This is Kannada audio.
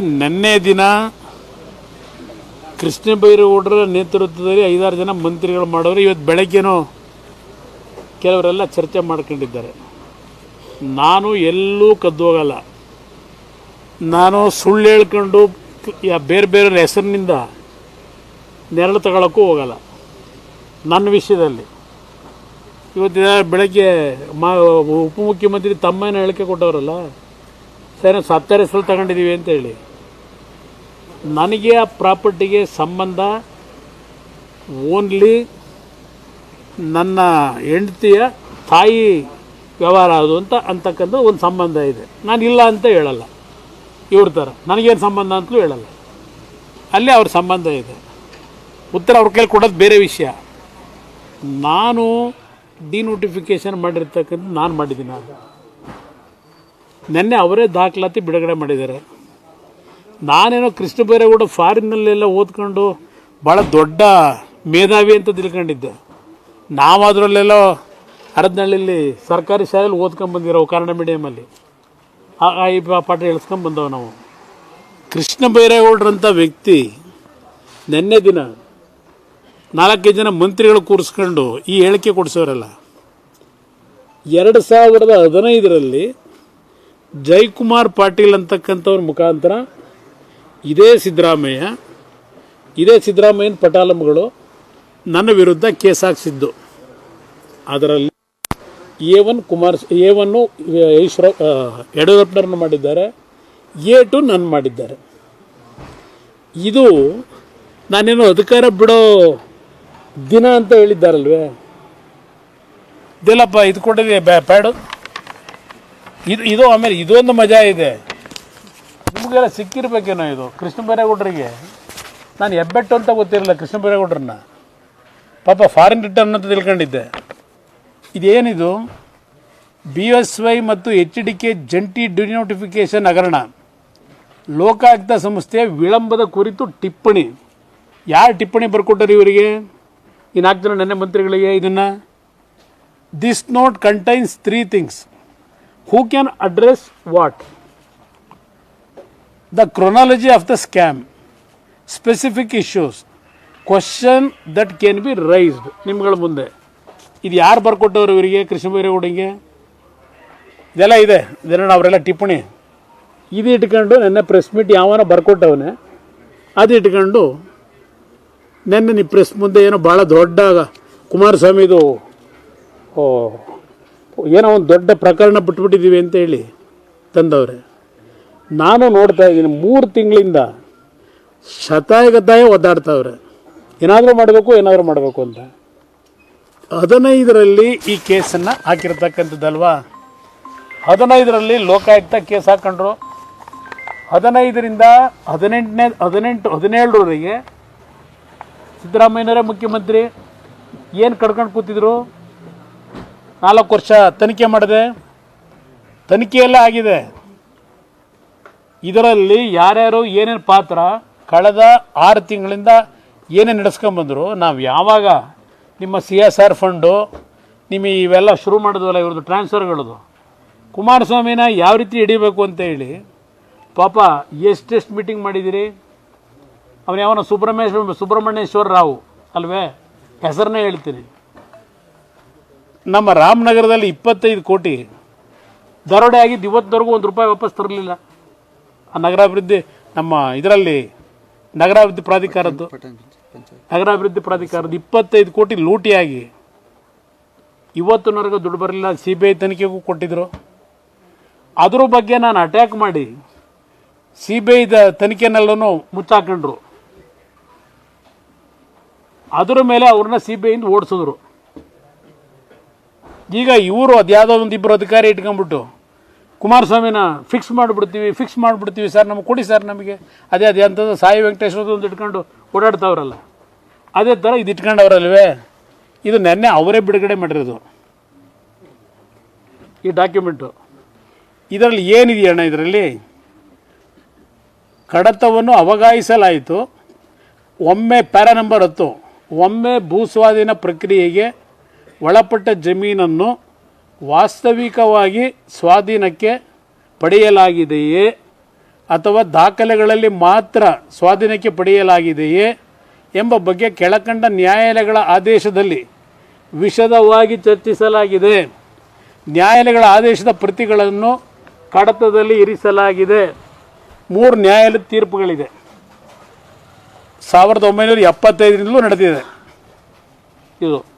ನಿನ್ನೆ ದಿನ ಕೃಷ್ಣ ಬೈರೇಗೌಡರ ನೇತೃತ್ವದಲ್ಲಿ ಐದಾರು ಜನ ಮಂತ್ರಿಗಳು ಮಾಡೋರು. ಇವತ್ತು ಬೆಳಗ್ಗೆನೋ ಕೆಲವರೆಲ್ಲ ಚರ್ಚೆ ಮಾಡ್ಕೊಂಡಿದ್ದಾರೆ. ನಾನು ಎಲ್ಲೂ ಕದ್ದೋಗಲ್ಲ ನಾನು ಸುಳ್ಳು ಹೇಳ್ಕೊಂಡು ಯಾ- ಬೇರೆ ಬೇರೆ ಹೆಸರಿನಿಂದ ನೆರಳು ತಗೊಳಕ್ಕೂ ಹೋಗಲ್ಲ. ನನ್ನ ವಿಷಯದಲ್ಲಿ. ಇವತ್ತಿನ ಬೆಳಗ್ಗೆ ಮಾ ಉಪಮುಖ್ಯಮಂತ್ರಿ ತಮ್ಮನ ಹೇಳಿಕೆ ಕೊಟ್ಟವರಲ್ಲ. ಸರ್, ಸತ್ತರ ಹೆಸರು ತಗೊಂಡಿದ್ದೀವಿ ಅಂತ ಹೇಳಿ. ನನಗೆ ಆ ಪ್ರಾಪರ್ಟಿಗೆ ಸಂಬಂಧ ಓನ್ಲಿ ನನ್ನ ಹೆಂಡತಿಯ ತಾಯಿ ವ್ಯವಹಾರ ಅದು ಅಂತ ಅಂತಕ್ಕಂಥ ಒಂದು ಸಂಬಂಧ ಇದೆ. ನಾನು ಇಲ್ಲ ಅಂತ ಹೇಳಲ್ಲ. ಇವ್ರ ಥರ. ನನಗೇನು ಸಂಬಂಧ ಅಂತಲೂ ಹೇಳಲ್ಲ. ಅಲ್ಲಿ ಅವ್ರ ಸಂಬಂಧ ಇದೆ. ಉತ್ತರ ಅವ್ರ ಕೈಲಿ ಕೊಡೋದು ಬೇರೆ ವಿಷಯ. ನಾನು ಡಿನೋಟಿಫಿಕೇಷನ್ ಮಾಡಿರ್ತಕ್ಕಂಥ ನಾನು ಮಾಡಿದ್ದೀನಿ. ಅದು ನಿನ್ನೆ ಅವರೇ ದಾಖಲಾತಿ ಬಿಡುಗಡೆ ಮಾಡಿದ್ದಾರೆ. ನಾನೇನೋ ಕೃಷ್ಣ ಬೈರೇಗೌಡ ಫಾರಿನ್ನಲ್ಲೆಲ್ಲ ಓದ್ಕೊಂಡು ಭಾಳ ದೊಡ್ಡ ಮೇಧಾವಿ ಅಂತ ತಿಳ್ಕೊಂಡಿದ್ದೆ. ನಾವು ಅದರಲ್ಲೆಲ್ಲ ಹರದನಹಳ್ಳಿಲಿ ಸರ್ಕಾರಿ ಶಾಲೆಯಲ್ಲಿ ಓದ್ಕೊಂಬಂದಿರೋ ಕನ್ನಡ ಮೀಡಿಯಮಲ್ಲಿ. ಆ ಈ ಪಾಠ ಹೇಳ್ಸ್ಕೊಂಬಂದವು ನಾವು. ಕೃಷ್ಣ ಬೈರೇಗೌಡರಂಥ ವ್ಯಕ್ತಿ ನಿನ್ನೆ ದಿನ ನಾಲ್ಕೈದು ಜನ ಮಂತ್ರಿಗಳು ಕೂರಿಸ್ಕೊಂಡು ಈ ಹೇಳಿಕೆ ಕೊಡಿಸೋರಲ್ಲ. ಎರಡು ಸಾವಿರದ ಹದಿನೈದರಲ್ಲಿ ಜಯಕುಮಾರ್ ಪಾಟೀಲ್ ಅಂತಕ್ಕಂಥವ್ರ ಮುಖಾಂತರ ಇದೇ ಸಿದ್ದರಾಮಯ್ಯ, ಇದೇ ಸಿದ್ದರಾಮಯ್ಯನ ಪಟಾಲಮ್ಗಳು ನನ್ನ ವಿರುದ್ಧ ಕೇಸ್ ಹಾಕ್ಸಿದ್ದು. ಅದರಲ್ಲಿ A one Kumar, A one Eshwara ಯಡಿಯೂರಪ್ಪನವ್ರನ್ನ ಮಾಡಿದ್ದಾರೆ, ಎ ಟು ನನ್ನ ಮಾಡಿದ್ದಾರೆ. ಇದು ನಾನೇನು ಅಧಿಕಾರ ಬಿಡೋ ದಿನ ಅಂತ ಹೇಳಿದ್ದಾರಲ್ವೇ? ಇದೆಲ್ಲಪ್ಪ, ಇದು ಕೊಟ್ಟಿದೆ ಪ್ಯಾಡು? ಇದು ಇದು ಆಮೇಲೆ ಇದೊಂದು ಮಜಾ ಇದೆ. ನಿಮಗೆಲ್ಲ ಸಿಕ್ಕಿರ್ಬೇಕೇನೋ ಇದು, ಕೃಷ್ಣ ಬೈರೇಗೌಡರಿಗೆ? ನಾನು ಹೆಬ್ಬೆಟ್ಟು ಅಂತ ಗೊತ್ತಿರಲಿಲ್ಲ ಕೃಷ್ಣ ಬೈರೇಗೌಡ್ರನ್ನ. ಪಾಪ ಫಾರಿನ್ ರಿಟರ್ನ್ ಅಂತ ತಿಳ್ಕೊಂಡಿದ್ದೆ. ಇದೇನಿದು? ಬಿ ಎಸ್ ವೈ ಮತ್ತು ಎಚ್ ಡಿ ಕೆ ಜಂಟಿ ಡಿನೋಟಿಫಿಕೇಶನ್ ಹಗರಣ. ಲೋಕಾಯುಕ್ತ ಸಂಸ್ಥೆಯ ವಿಳಂಬದ ಕುರಿತು ಟಿಪ್ಪಣಿ. ಯಾರು ಟಿಪ್ಪಣಿ ಬರ್ಕೊಟ್ಟರು ಇವರಿಗೆ? ಜನ ನೆನ್ನೆ ಮಂತ್ರಿಗಳಿಗೆ ಇದನ್ನು. This note contains three things who can address what? The chronology of the scam, specific issues, question that can be raised ನಿಮ್ಗಳ ಮುಂದೆ. ಇದು ಯಾರು ಬರ್ಕೊಟ್ಟವ್ರು ಇವರಿಗೆ? ಕೃಷ್ಣ ಬೈರೇಗೌಡಂಗೆ ಇದೆಲ್ಲ ಇದೆ. ಇದೆಲ್ಲ ಅವರೆಲ್ಲ ಟಿಪ್ಪಣಿ. ಇದು ಇಟ್ಕೊಂಡು ನೆನ್ನೆ ಪ್ರೆಸ್ ಮೀಟ್ ಯಾವನ ಬರ್ಕೊಟ್ಟವನೆ. ಅದು ಇಟ್ಕೊಂಡು ನೆನ್ನೆ ನೀವು ಪ್ರೆಸ್ ಮುಂದೆ ಏನೋ ಭಾಳ ದೊಡ್ಡ ಕುಮಾರಸ್ವಾಮಿದು ಓ ಏನೋ ಒಂದು ದೊಡ್ಡ ಪ್ರಕರಣ ಬಿಟ್ಬಿಟ್ಟಿದ್ದೀವಿ ಅಂತ ಹೇಳಿ ತಂದವ್ರೆ. ನಾನು ನೋಡ್ತಾ ಇದ್ದೀನಿ, ಮೂರು ತಿಂಗಳಿಂದ ಶತಾಯಗತಾಯ ಒದ್ದಾಡ್ತಾವ್ರೆ. ಏನಾದರೂ ಮಾಡಬೇಕು ಏನಾದರೂ ಮಾಡಬೇಕು ಅಂತ. ಹದಿನೈದರಲ್ಲಿ ಈ ಕೇಸನ್ನು ಹಾಕಿರ್ತಕ್ಕಂಥದ್ದಲ್ವಾ? ಹದಿನೈದರಲ್ಲಿ ಲೋಕಾಯುಕ್ತ ಕೇಸ್ ಹಾಕ್ಕೊಂಡ್ರು ಹದಿನೈದರಿಂದ ಹದಿನೆಂಟನೇ, ಹದಿನೆಂಟು, ಹದಿನೇಳರವರೆಗೆ ಸಿದ್ದರಾಮಯ್ಯನವರೇ ಮುಖ್ಯಮಂತ್ರಿ. ಏನು ಕಡ್ಕೊಂಡು ಕೂತಿದ್ರು? ನಾಲ್ಕು ವರ್ಷ ತನಿಖೆ ಮಾಡಿದೆ. ತನಿಖೆಯೆಲ್ಲ ಆಗಿದೆ. ಇದರಲ್ಲಿ ಯಾರ್ಯಾರು ಏನೇನು ಪಾತ್ರ, ಕಳೆದ ಆರು ತಿಂಗಳಿಂದ ಏನೇನು ನಡೆಸ್ಕೊಂಬಂದರು ನಾವು ಯಾವಾಗ ನಿಮ್ಮ ಸಿ ಎಸ್ ಆರ್ ಫಂಡು ನಿಮ್ಮ ಇವೆಲ್ಲ ಶುರು ಮಾಡಿದ್ವಲ್ಲ ಇವ್ರದ್ದು ಟ್ರಾನ್ಸ್ಫರ್ಗಳದು, ಕುಮಾರಸ್ವಾಮಿನ ಯಾವ ರೀತಿ ಹಿಡಿಬೇಕು ಅಂತ ಹೇಳಿ, ಪಾಪ ಎಷ್ಟೆಷ್ಟು ಮೀಟಿಂಗ್ ಮಾಡಿದ್ದೀರಿ ಅವನು ಯಾವನ ಸುಬ್ರಹ್ಮೇಶ್ವರ ಸುಬ್ರಹ್ಮಣ್ಯೇಶ್ವರ ರಾವ್ ಅಲ್ವೇ? ಹೆಸರನ್ನೇ ಹೇಳ್ತೀನಿ. ನಮ್ಮ ರಾಮನಗರದಲ್ಲಿ ಇಪ್ಪತ್ತೈದು ಕೋಟಿ. ದರೋಡೆ ಆಗಿದ್ದು ಇವತ್ತವರೆಗೂ ಒಂದು ರೂಪಾಯಿ ವಾಪಸ್ ತರಲಿಲ್ಲ. ಆ ನಗರಾಭಿವೃದ್ಧಿ ನಮ್ಮ ಇದರಲ್ಲಿ ನಗರಾಭಿವೃದ್ಧಿ ಪ್ರಾಧಿಕಾರದ್ದು, ನಗರಾಭಿವೃದ್ಧಿ ಪ್ರಾಧಿಕಾರದ ಇಪ್ಪತ್ತೈದು ಕೋಟಿ ಲೂಟಿಯಾಗಿ. ಇವತ್ತಿನವರೆಗೂ ದುಡ್ಡು ಬರಲಿಲ್ಲ ಸಿ ಬಿ ಐ ತನಿಖೆಗೂ ಕೊಟ್ಟಿದ್ರು. ಅದ್ರ ಬಗ್ಗೆ ನಾನು ಅಟ್ಯಾಕ್ ಮಾಡಿ ಸಿ ಬಿ ಐದ ತನಿಖೆನೆಲ್ಲೂ ಮುಚ್ಚಾಕೊಂಡ್ರು. ಅದರ ಮೇಲೆ ಅವ್ರನ್ನ ಸಿ ಬಿ ಐಯಿಂದ ಓಡಿಸಿದ್ರು. ಈಗ ಇವರು ಅದ್ಯಾವುದೋ ಒಂದು ಇಬ್ಬರು ಅಧಿಕಾರಿ ಇಟ್ಕೊಂಡ್ಬಿಟ್ಟು ಕುಮಾರಸ್ವಾಮಿನ ಫಿಕ್ಸ್ ಮಾಡಿಬಿಡ್ತೀವಿ ಫಿಕ್ಸ್ ಮಾಡಿಬಿಡ್ತೀವಿ ಸರ್, ನಮಗೆ ಕೊಡಿ ಸರ್ ನಮಗೆ. ಅದೇ ಅದೇ ಅಂತಂದ್ರೆ ಸಾಯಿ ವೆಂಕಟೇಶ್ವರದ ಒಂದು ಇಟ್ಕೊಂಡು ಓಡಾಡ್ತಾವ್ರಲ್ಲ. ಅದೇ ಥರ ಇದು ಇಟ್ಕೊಂಡವ್ರಲ್ವೇ? ಇದು ನೆನ್ನೆ ಅವರೇ ಬಿಡುಗಡೆ ಮಾಡಿರೋದು. ಈ ಡಾಕ್ಯುಮೆಂಟು ಇದರಲ್ಲಿ ಏನಿದೆಯಣ್ಣ ಇದರಲ್ಲಿ? ಕಡತವನ್ನು ಅವಗಾಯಿಸಲಾಯಿತು ಒಮ್ಮೆ ಪ್ಯಾರಾ ನಂಬರ್ ಹತ್ತು. ಒಮ್ಮೆ ಭೂಸ್ವಾಧೀನ ಪ್ರಕ್ರಿಯೆಗೆ ಒಳಪಟ್ಟ ಜಮೀನನ್ನು ವಾಸ್ತವಿಕವಾಗಿ ಸ್ವಾಧೀನಕ್ಕೆ ಪಡೆಯಲಾಗಿದೆಯೇ? ಅಥವಾ ದಾಖಲೆಗಳಲ್ಲಿ ಮಾತ್ರ ಸ್ವಾಧೀನಕ್ಕೆ ಪಡೆಯಲಾಗಿದೆಯೇ? ಎಂಬ ಬಗ್ಗೆ ಕೆಳಕಂಡ ನ್ಯಾಯಾಲಯಗಳ ಆದೇಶದಲ್ಲಿ ವಿಷದವಾಗಿ ಚರ್ಚಿಸಲಾಗಿದೆ. ನ್ಯಾಯಾಲಯಗಳ ಆದೇಶದ ಪ್ರತಿಗಳನ್ನು ಕಡತದಲ್ಲಿ ಇರಿಸಲಾಗಿದೆ. ಮೂರು ನ್ಯಾಯಾಲಯದ ತೀರ್ಪುಗಳಿದೆ. ಸಾವಿರದ ಒಂಬೈನೂರ ಎಪ್ಪತ್ತೈದರಿಂದಲೂ ನಡೆದಿದೆ. ಇದು